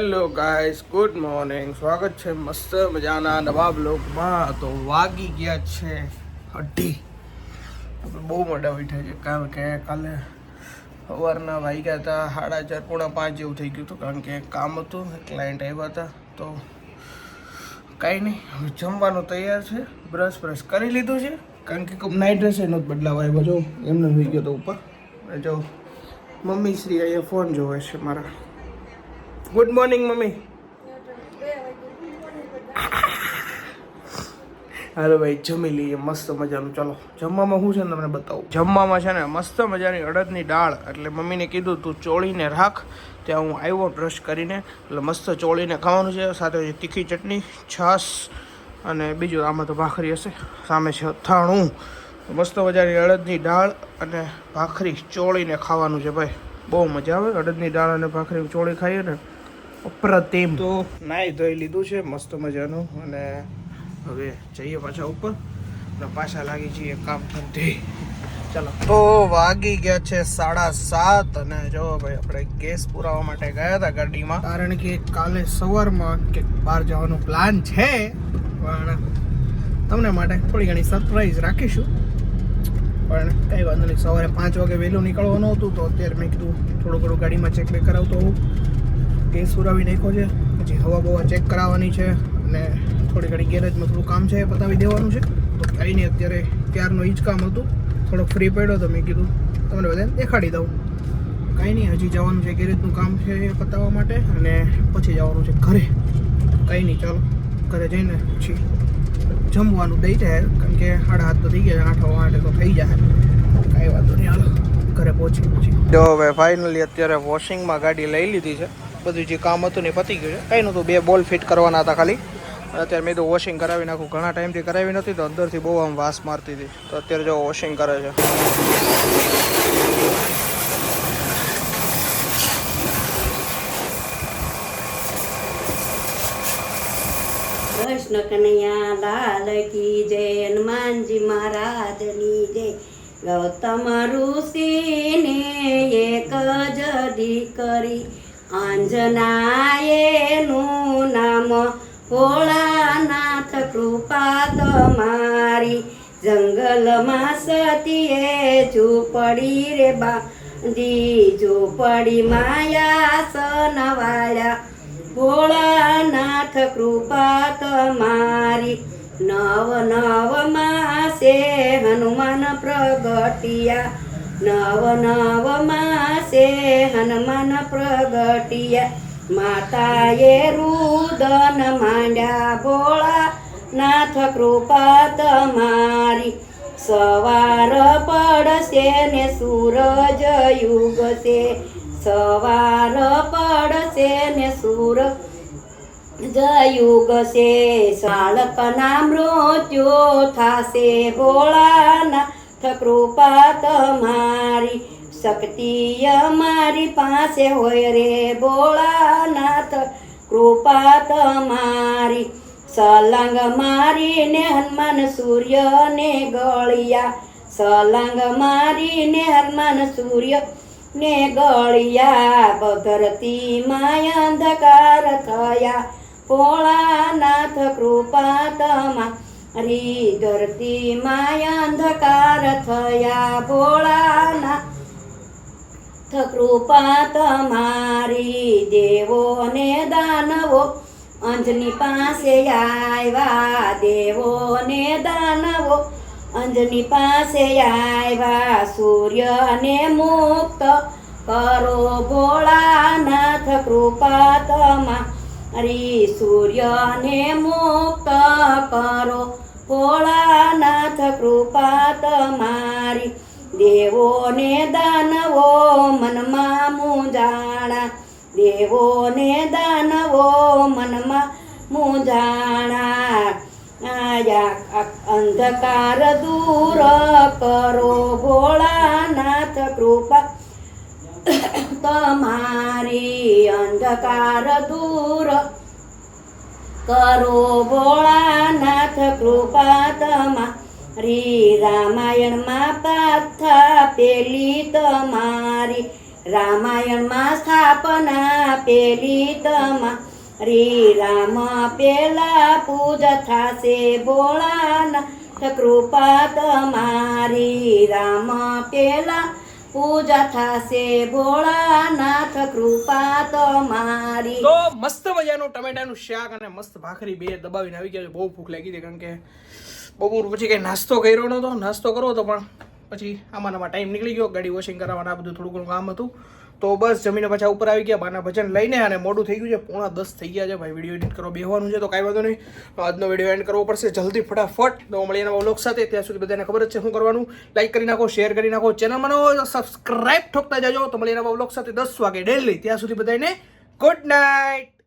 Hello guys good morning સ્વાગત છે મસ્ત મજાના નવા બ્લોગમાં તો વાગી ગયા છે અઢી. બહુ મોટા બેઠા છે કારણ કે કાલે સવારના વાગ્યા હતા. સાડા ચાર, પોણા પાંચ જેવું થઈ ગયું હતું, કારણ કે કામ હતું ક્લાયન્ટ આવ્યા હતા. તો કાંઈ નહીં જમવાનું તૈયાર છે. બ્રશ બ્રશ કરી લીધું છે, કારણ કે નાઇટ ડ્રેસ એનો જ બદલાવ આવ્યો. જો, એમને હોઈ ગયો તો ઉપર. જો, મમ્મી શ્રી અહીંયા ફોન જોવે છે મારા. ગુડ મોર્નિંગ મમ્મી હાલો ભાઈ, જમી લઈએ, મસ્ત મજાનું. ચાલો, જમવામાં શું છે ને તમને બતાવું? જમવામાં છે ને મસ્ત મજાની અડદની દાળ. એટલે મમ્મીને કીધું, તું ચોળીને રાખ, ત્યાં હું આવ્યો બ્રશ કરીને. એટલે મસ્ત ચોળીને ખાવાનું છે, સાથે તીખી ચટણી, છાશ અને બીજું આમાં તો ભાખરી હશે. સામે છે અથાણું. મસ્ત મજાની અડદની દાળ અને ભાખરી ચોળીને ખાવાનું છે ભાઈ. બહુ મજા આવે અડદની દાળ અને ભાખરી ચોળી ખાઈએ ને. અપ્રતિમ. તો નાહી ધોઈ લીધું છે, મસ્ત મજાનું. અને હવે જઈએ પાછા ઉપર. અને પાછા લાગી જઈએ કામ ધંધે. ચાલો. તો વાગી ગયા છે સાડા સાત અને જો ભાઈ આપણે ગેસ પુરાવા માટે ગયા હતા ગાડીમાં. કારણ કે કાલે સવારમાં કે બહાર જવાનો પ્લાન છે. પણ તમને માટે થોડી ઘણી સરપ્રાઈઝ રાખીશું. પણ કંઈ વાંધો નહીં. સવારે પાંચ વાગે વહેલું નીકળવાનું હતું, તો અત્યારે મેં કીધું થોડું ઘણું ગાડીમાં ચેક બેક કરાવતો હોઉં. ગેસ ઉરાવી નાખ્યો છે. પછી હવા બવા ચેક કરાવવાની છે અને થોડી ઘણી ગેરેજમાં થોડું કામ છે એ પતાવી દેવાનું છે. તો નહીં અત્યારે ત્યારનું એ જ કામ હતું. થોડોક ફ્રી પડ્યો તો મેં કીધું, તમને બધાને દેખાડી દઉં. કાંઈ નહીં, હજી જવાનું છે ગેરેજનું કામ છે એ પતાવવા માટે અને પછી જવાનું છે ઘરે. કંઈ નહીં, ચાલો. ઘરે જઈને પછી જમવાનું દઈ જાય, કારણ કે સાડા હાથ તો થઈ ગયા, આઠ આઠે તો થઈ જાય. કાંઈ વાંધો નહીં, હાલો. ઘરે પહોંચી પછી. જો હવે ફાઇનલી અત્યારે વોશિંગમાં ગાડી લઈ લીધી છે. બધું જે કામ હતું ને પતી ગયું છે. કંઈ નહોતું, બે બોલ ફિટ કરવાના હતા ખાલી. અત્યારે મેં તો વોશિંગ કરાવી નાખું. ઘણા ટાઈમથી કરાવી નથી તો અંદરથી બહુ આમ વાસ મારતી હતી. તો અત્યારે જો વોશિંગ કરે છે. કૃષ્ણ કનૈયા લાલ કી જય, હનુમાનજી મહારાજની જય. ગૌતમ ઋષિને એક જ દીકરી અંજનાએનું નામ, ભોળાનાથ કૃપા તમારી. જંગલમાં સતીએ ઝૂંપડી રે બાંધી, ઝૂંપડી માયા સનવાળ્યા ભોળાનાથ કૃપા તમારી, નવ નવ માસે હનુમાન પ્રગટિયા. નવ નવ માસે હનુમાન પ્રગટિયા માતાએ રુદન માંડ્યા ભોળા નાથ કૃપા તમારી સવાર પડશે ને સૂરજ યુગશે સવાર પડશે ને સૂરજ જયુગશે બાળકના મૃત્યુ થાશે ભોળાનાથ કૃપા તમારી શક્તિ અમારી પાસે હોય રે ભોળાનાથ. કૃપા તમારી સલંગ મારીને હનુમાન સૂર્યને ગળિયા. સલંગ મારીને હનુમાન સૂર્ય ને ગળિયા. ધરતી માય અંધકાર થયા. ભોળાનાથ કૃપા તમારી ધરતી માય અંધકાર થયા ભોળાના કૃપા તમારી દેવો ને દાનવો અંજની પાસે આવ્યા દેવો ને દાનવો અંજની પાસે આવ્યા સૂર્યને મુક્ત કરો ભોળાનાથ કૃપા તમારી સૂર્યને મુક્ત કરો દેવો ને દાનવો મનમાં મુંજાણા દેવો ને દાનવો મનમાં મુંજાણા આયા અંધકાર દૂર કરો ભોળાનાથ કૃપા. તમારી અંધકાર દૂર કરો ભોળાનાથ કૃપા તમારી રામાયણમાં પાથા પેલી તમારી રામાયણમાં સ્થાપના પેલી તમારી રામ પેલા પૂજા થાશે ભોળાનાથ, કૃપા તમારી રામ પેલા પૂજા થાશે ભોળાનાથ, કૃપા તમારી તો મસ્ત મજાનું ટમેટાનું શાક અને મસ્ત ભાખરી બે દબાવીને આવી ગયા બહુ ભૂખ લાગી છે કારણ કે બપોર પછી કંઈ નાસ્તો કર્યો નહોતો નાસ્તો કરવો હતો પણ પછી આમાં આમાં ટાઈમ નીકળી ગયો, ગાડી વોશિંગ કરાવવાના બધું થોડું ઘણું કામ હતું. તો બસ જમીને પાછા ઉપર આવી ગયા, બાના ભજન લઈને અને મોડું થઈ ગયું છે, પોણા દસ થઈ ગયા છે. ભાઈ વીડિયો એડિટ કરવા બેહવાનું છે તો કાંઈ વાંધો નહીં. આજનો વીડિયો એન્ડ કરવો પડશે, જલ્દી ફટાફટ. તો મળીએ નવા બ્લોગ સાથે, ત્યાં સુધી બધાને ખબર જ છે શું કરવાનું. લાઈક કરી નાખો શેર કરી નાખો. ચેનલમાં નવો સબસ્ક્રાઈબ ઠોકતા જાજો. તો મળીએ નવા બ્લોગ સાથે દસ વાગે ડેલી ત્યાં સુધી બધાને ગુડ નાઇટ